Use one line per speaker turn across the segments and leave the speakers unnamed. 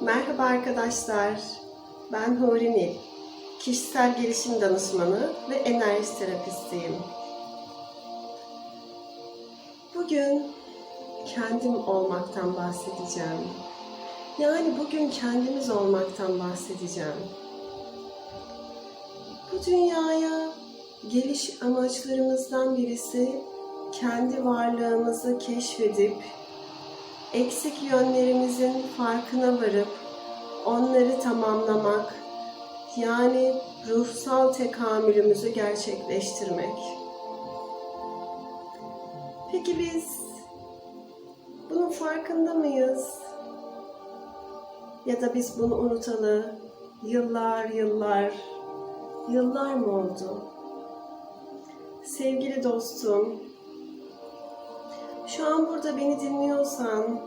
Merhaba arkadaşlar. Ben Huri Nil. Kişisel gelişim danışmanı ve enerji terapistiyim. Bugün kendim olmaktan bahsedeceğim. Yani bugün kendimiz olmaktan bahsedeceğim. Bu dünyaya geliş amaçlarımızdan birisi kendi varlığımızı keşfedip eksik yönlerimizin farkına varıp onları tamamlamak, yani ruhsal tekamülümüzü gerçekleştirmek. Peki biz bunun farkında mıyız? Ya da biz bunu unutalı yıllar yıllar, yıllar mı oldu? Sevgili dostum, şu an burada beni dinliyorsan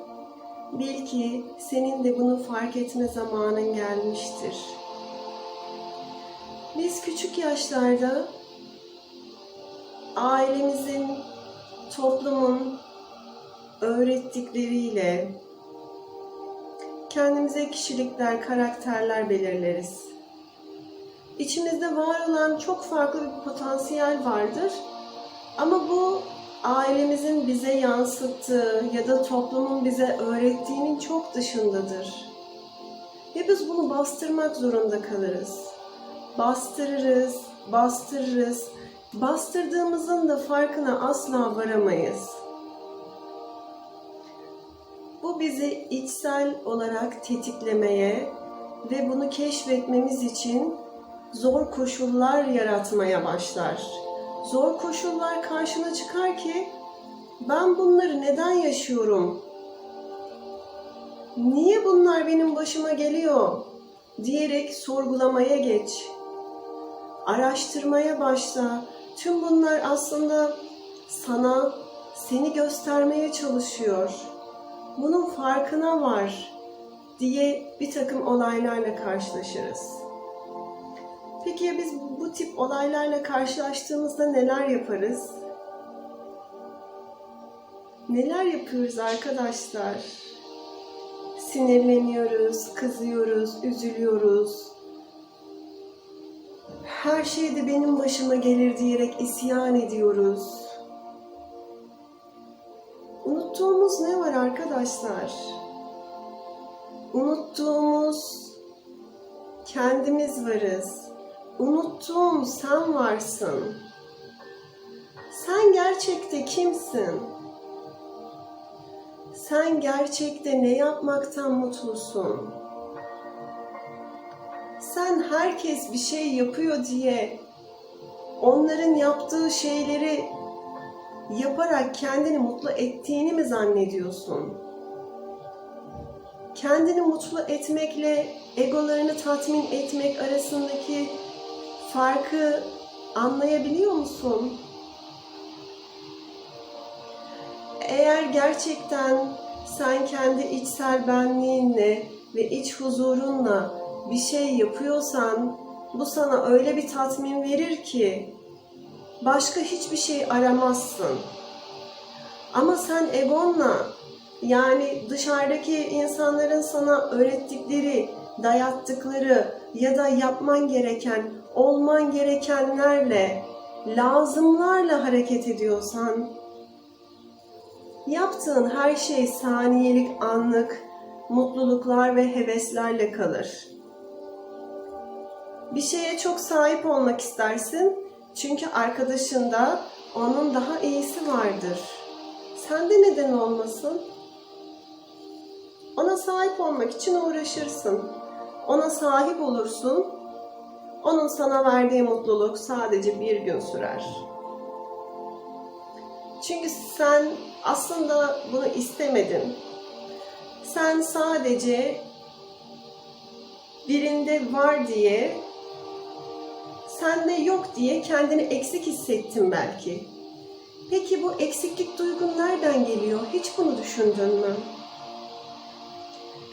bil ki senin de bunu fark etme zamanın gelmiştir. Biz küçük yaşlarda ailemizin, toplumun öğrettikleriyle kendimize kişilikler, karakterler belirleriz. İçimizde var olan çok farklı bir potansiyel vardır. Ama bu ailemizin bize yansıttığı ya da toplumun bize öğrettiğinin çok dışındadır. Ve biz bunu bastırmak zorunda kalırız. Bastırırız, bastırırız. Bastırdığımızın da farkına asla varamayız. Bu bizi içsel olarak tetiklemeye ve bunu keşfetmemiz için zor koşullar yaratmaya başlar zor koşullar karşına çıkar ki ben bunları neden yaşıyorum? Niye bunlar benim başıma geliyor? diyerek sorgulamaya geç. Araştırmaya başla. Tüm bunlar aslında sana seni göstermeye çalışıyor. Bunun farkına var diye bir takım olaylarla karşılaşırız. Peki ya biz bu tip olaylarla karşılaştığımızda neler yaparız? Neler yapıyoruz arkadaşlar? Sinirleniyoruz, kızıyoruz, üzülüyoruz. Her şey de benim başıma gelir diyerek isyan ediyoruz. Unuttuğumuz ne var arkadaşlar? Unuttuğumuz kendimiz varız Unuttuğum sen varsın. Sen gerçekte kimsin? Sen gerçekte ne yapmaktan mutlusun? Sen herkes bir şey yapıyor diye onların yaptığı şeyleri yaparak kendini mutlu ettiğini mi zannediyorsun? Kendini mutlu etmekle egolarını tatmin etmek arasındaki farkı anlayabiliyor musun? Eğer gerçekten sen kendi içsel benliğinle ve iç huzurunla bir şey yapıyorsan bu sana öyle bir tatmin verir ki başka hiçbir şey aramazsın. Ama sen egonla yani dışarıdaki insanların sana öğrettikleri, dayattıkları ya da yapman gereken olman gerekenlerle, lazımlarla hareket ediyorsan, yaptığın her şey saniyelik, anlık, mutluluklar ve heveslerle kalır. Bir şeye çok sahip olmak istersin çünkü arkadaşında onun daha iyisi vardır. Sen de neden olmasın? Ona sahip olmak için uğraşırsın. Ona sahip olursun onun sana verdiği mutluluk sadece bir gün sürer. Çünkü sen aslında bunu istemedin. Sen sadece birinde var diye, sende yok diye kendini eksik hissettin belki. Peki bu eksiklik duygun nereden geliyor? Hiç bunu düşündün mü?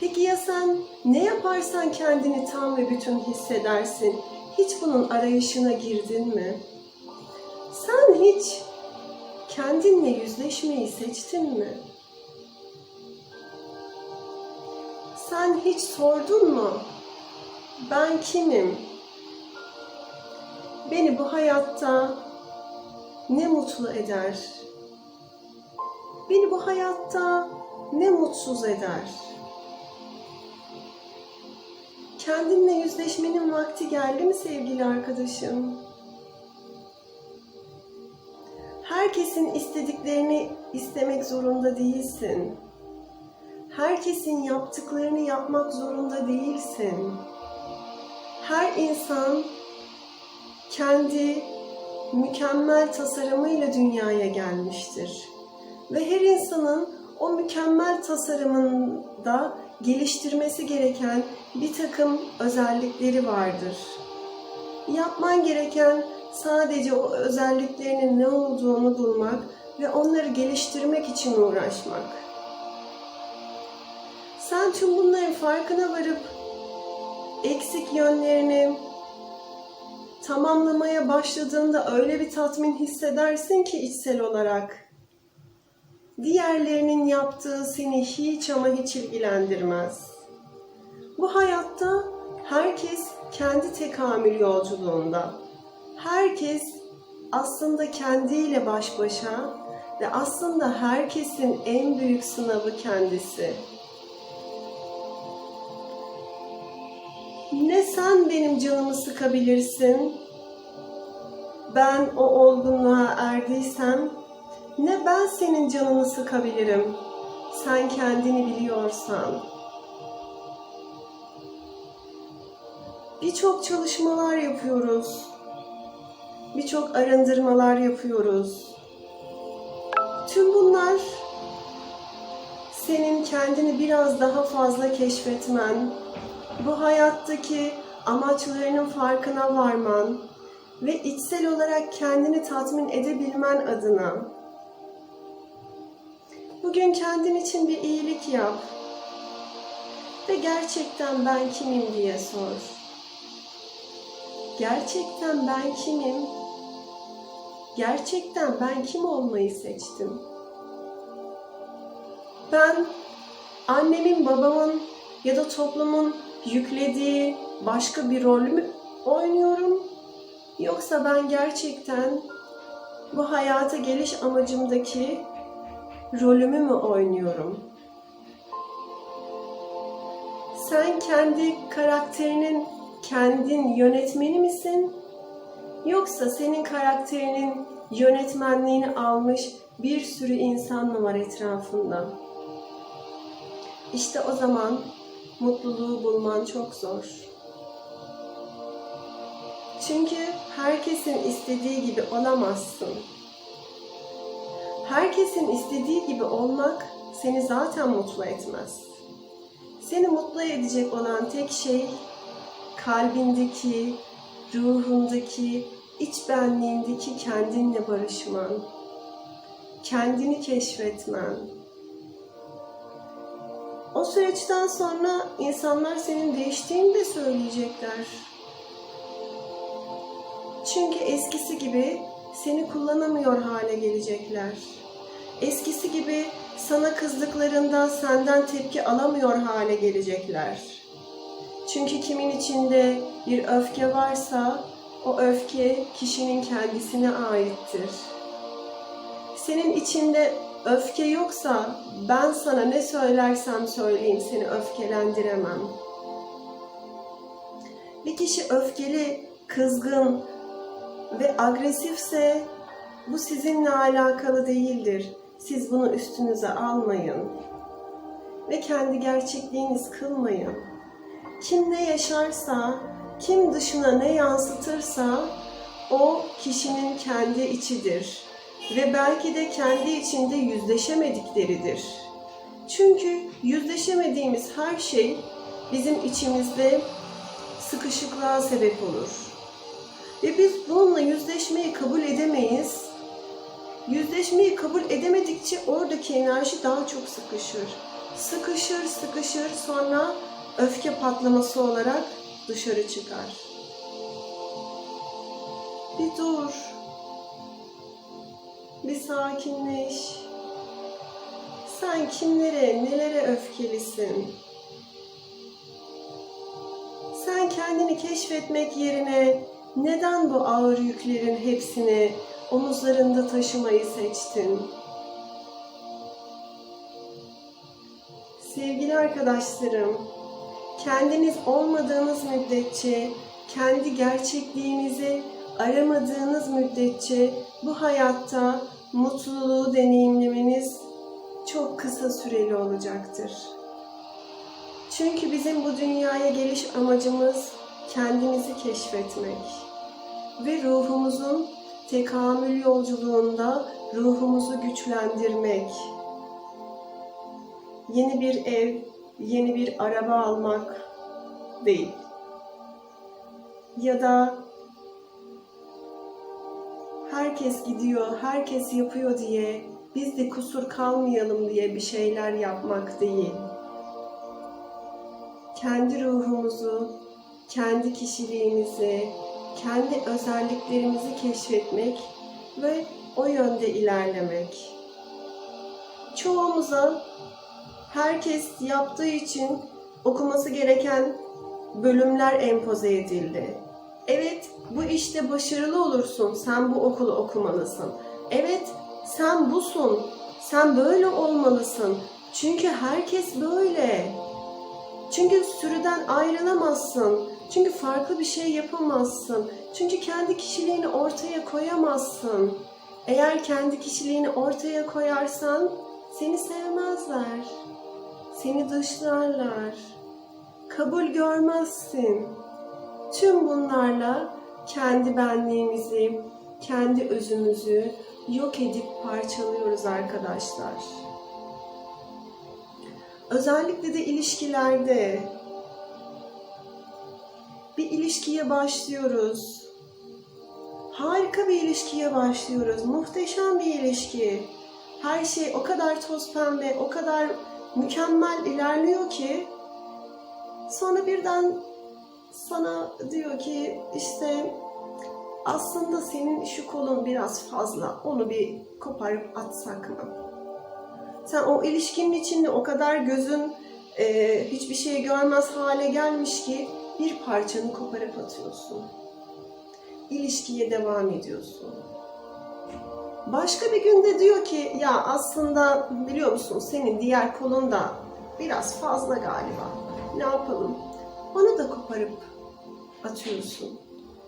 Peki ya sen ne yaparsan kendini tam ve bütün hissedersin? Hiç bunun arayışına girdin mi? Sen hiç kendinle yüzleşmeyi seçtin mi? Sen hiç sordun mu? Ben kimim? Beni bu hayatta ne mutlu eder? Beni bu hayatta ne mutsuz eder? Kendinle yüzleşmenin vakti geldi mi sevgili arkadaşım? Herkesin istediklerini istemek zorunda değilsin. Herkesin yaptıklarını yapmak zorunda değilsin. Her insan kendi mükemmel tasarımıyla dünyaya gelmiştir. Ve her insanın o mükemmel tasarımında geliştirmesi gereken bir takım özellikleri vardır. Yapman gereken sadece o özelliklerinin ne olduğunu bulmak ve onları geliştirmek için uğraşmak. Sen tüm bunların farkına varıp eksik yönlerini tamamlamaya başladığında öyle bir tatmin hissedersin ki içsel olarak. Diğerlerinin yaptığı seni hiç ama hiç ilgilendirmez. Bu hayatta herkes kendi tekamül yolculuğunda. Herkes aslında kendiyle baş başa ve aslında herkesin en büyük sınavı kendisi. Ne sen benim canımı sıkabilirsin, ben o olgunluğa erdiysem, ne ben senin canını sıkabilirim, sen kendini biliyorsan. Birçok çalışmalar yapıyoruz, birçok arındırmalar yapıyoruz. Tüm bunlar senin kendini biraz daha fazla keşfetmen, bu hayattaki amaçlarının farkına varman ve içsel olarak kendini tatmin edebilmen adına. Bugün kendin için bir iyilik yap ve gerçekten ben kimim diye sor. Gerçekten ben kimim? Gerçekten ben kim olmayı seçtim? Ben annemin, babamın ya da toplumun yüklediği başka bir rol mü oynuyorum? Yoksa ben gerçekten bu hayata geliş amacımdaki rolümü mü oynuyorum? Sen kendi karakterinin kendin yönetmeni misin? Yoksa senin karakterinin yönetmenliğini almış bir sürü insan mı var etrafında? İşte o zaman mutluluğu bulman çok zor. Çünkü herkesin istediği gibi olamazsın. Herkesin istediği gibi olmak seni zaten mutlu etmez. Seni mutlu edecek olan tek şey kalbindeki, ruhundaki, iç benliğindeki kendinle barışman, kendini keşfetmen, o süreçten sonra insanlar senin değiştiğini de söyleyecekler. Çünkü eskisi gibi seni kullanamıyor hale gelecekler. Eskisi gibi sana kızdıklarında senden tepki alamıyor hale gelecekler. Çünkü kimin içinde bir öfke varsa o öfke kişinin kendisine aittir. Senin içinde öfke yoksa ben sana ne söylersem söyleyeyim seni öfkelendiremem. Bir kişi öfkeli, kızgın ve agresifse bu sizinle alakalı değildir. Siz bunu üstünüze almayın ve kendi gerçekliğiniz kılmayın. Kim ne yaşarsa, kim dışına ne yansıtırsa o kişinin kendi içidir ve belki de kendi içinde yüzleşemedikleridir. Çünkü yüzleşemediğimiz her şey bizim içimizde sıkışıklığa sebep olur. Ve biz bununla yüzleşmeyi kabul edemeyiz. Yüzleşmeyi kabul edemedikçe oradaki enerji daha çok sıkışır. Sıkışır, sıkışır sonra öfke patlaması olarak dışarı çıkar. Bir dur. Bir sakinleş. Sen kimlere, nelere öfkelisin? kendini keşfetmek yerine neden bu ağır yüklerin hepsini omuzlarında taşımayı seçtin? Sevgili arkadaşlarım, kendiniz olmadığınız müddetçe, kendi gerçekliğinizi aramadığınız müddetçe bu hayatta mutluluğu deneyimlemeniz çok kısa süreli olacaktır. Çünkü bizim bu dünyaya geliş amacımız kendimizi keşfetmek ve ruhumuzun tekamül yolculuğunda ruhumuzu güçlendirmek. Yeni bir ev, yeni bir araba almak değil. Ya da herkes gidiyor, herkes yapıyor diye biz de kusur kalmayalım diye bir şeyler yapmak değil. Kendi ruhumuzu, kendi kişiliğimizi, kendi özelliklerimizi keşfetmek ve o yönde ilerlemek. Çoğumuza herkes yaptığı için okuması gereken bölümler empoze edildi. Evet, bu işte başarılı olursun. Sen bu okulu okumalısın. Evet, sen busun. Sen böyle olmalısın. Çünkü herkes böyle. Çünkü sürüden ayrılamazsın. Çünkü farklı bir şey yapamazsın. Çünkü kendi kişiliğini ortaya koyamazsın. Eğer kendi kişiliğini ortaya koyarsan seni sevmezler. Seni dışlarlar. Kabul görmezsin. Tüm bunlarla kendi benliğimizi, kendi özümüzü yok edip parçalıyoruz arkadaşlar. Özellikle de ilişkilerde bir ilişkiye başlıyoruz. Harika bir ilişkiye başlıyoruz. Muhteşem bir ilişki. Her şey o kadar toz pembe, o kadar mükemmel ilerliyor ki sonra birden sana diyor ki işte aslında senin şu kolun biraz fazla. Onu bir koparıp atsak mı? Sen o ilişkinin içinde o kadar gözün e, hiçbir şey görmez hale gelmiş ki bir parçanı koparıp atıyorsun. İlişkiye devam ediyorsun. Başka bir günde diyor ki ya aslında biliyor musun senin diğer kolun da biraz fazla galiba. Ne yapalım? Onu da koparıp atıyorsun.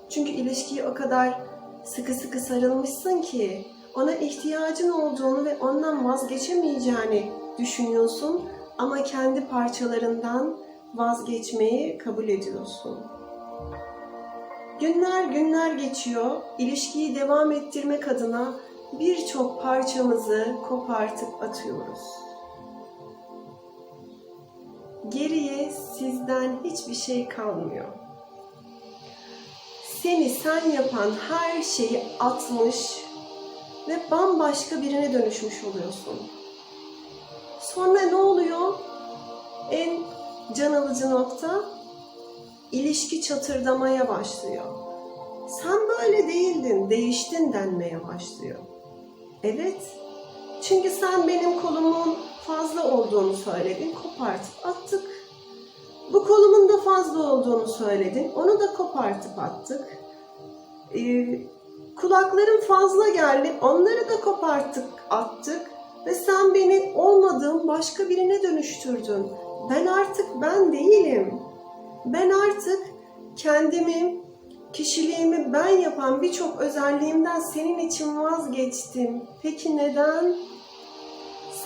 Çünkü ilişkiye o kadar sıkı sıkı sarılmışsın ki ona ihtiyacın olduğunu ve ondan vazgeçemeyeceğini düşünüyorsun ama kendi parçalarından vazgeçmeyi kabul ediyorsun. Günler günler geçiyor. İlişkiyi devam ettirmek adına birçok parçamızı kopartıp atıyoruz. Geriye sizden hiçbir şey kalmıyor. Seni sen yapan her şeyi atmış ve bambaşka birine dönüşmüş oluyorsun. Sonra ne oluyor? En can alıcı nokta ilişki çatırdamaya başlıyor. Sen böyle değildin, değiştin denmeye başlıyor. Evet, çünkü sen benim kolumun fazla olduğunu söyledin, kopartıp attık. Bu kolumun da fazla olduğunu söyledin, onu da kopartıp attık. Ee, kulaklarım fazla geldi, onları da koparttık, attık. Ve sen beni olmadığım başka birine dönüştürdün. Ben artık ben değilim. Ben artık kendimi, kişiliğimi ben yapan birçok özelliğimden senin için vazgeçtim. Peki neden?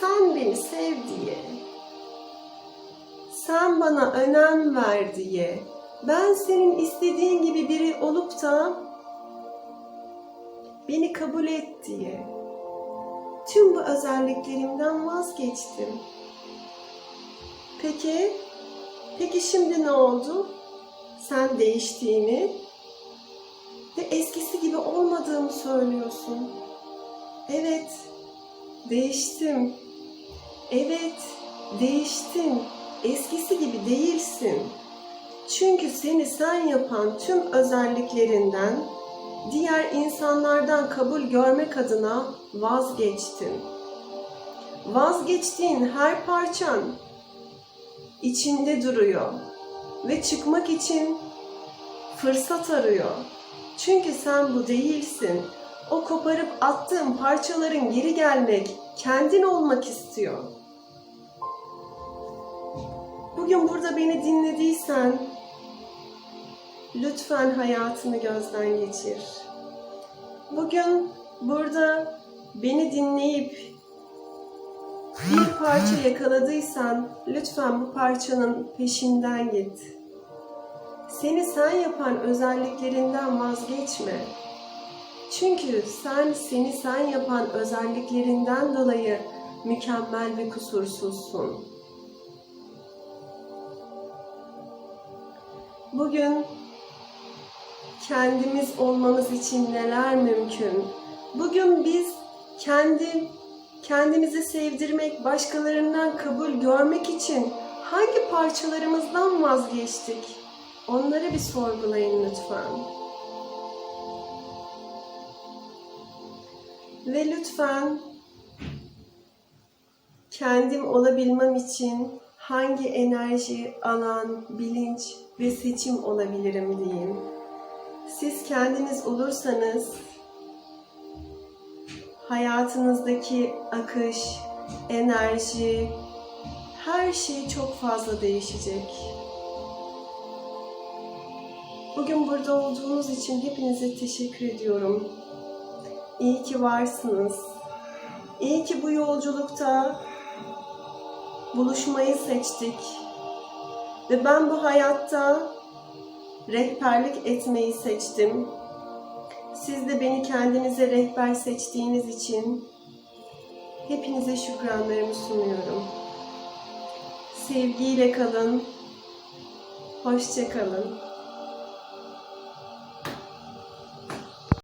Sen beni sev diye. Sen bana önem ver diye. Ben senin istediğin gibi biri olup da beni kabul et diye. Tüm bu özelliklerimden vazgeçtim. Peki, peki şimdi ne oldu? Sen değiştiğini ve eskisi gibi olmadığımı söylüyorsun. Evet, değiştim. Evet, değiştin. Eskisi gibi değilsin. Çünkü seni sen yapan tüm özelliklerinden diğer insanlardan kabul görmek adına vazgeçtin. Vazgeçtiğin her parçan içinde duruyor ve çıkmak için fırsat arıyor. Çünkü sen bu değilsin. O koparıp attığın parçaların geri gelmek, kendin olmak istiyor. Bugün burada beni dinlediysen lütfen hayatını gözden geçir. Bugün burada beni dinleyip bir parça yakaladıysan lütfen bu parçanın peşinden git. Seni sen yapan özelliklerinden vazgeçme. Çünkü sen seni sen yapan özelliklerinden dolayı mükemmel ve kusursuzsun. Bugün kendimiz olmamız için neler mümkün? Bugün biz kendi kendimizi sevdirmek, başkalarından kabul görmek için hangi parçalarımızdan vazgeçtik? Onları bir sorgulayın lütfen. Ve lütfen kendim olabilmem için hangi enerji, alan, bilinç ve seçim olabilirim diyeyim. Siz kendiniz olursanız hayatınızdaki akış, enerji, her şey çok fazla değişecek. Bugün burada olduğunuz için hepinize teşekkür ediyorum. İyi ki varsınız. İyi ki bu yolculukta buluşmayı seçtik. Ve ben bu hayatta rehberlik etmeyi seçtim. Siz de beni kendinize rehber seçtiğiniz için hepinize şükranlarımı sunuyorum. Sevgiyle kalın. Hoşça kalın.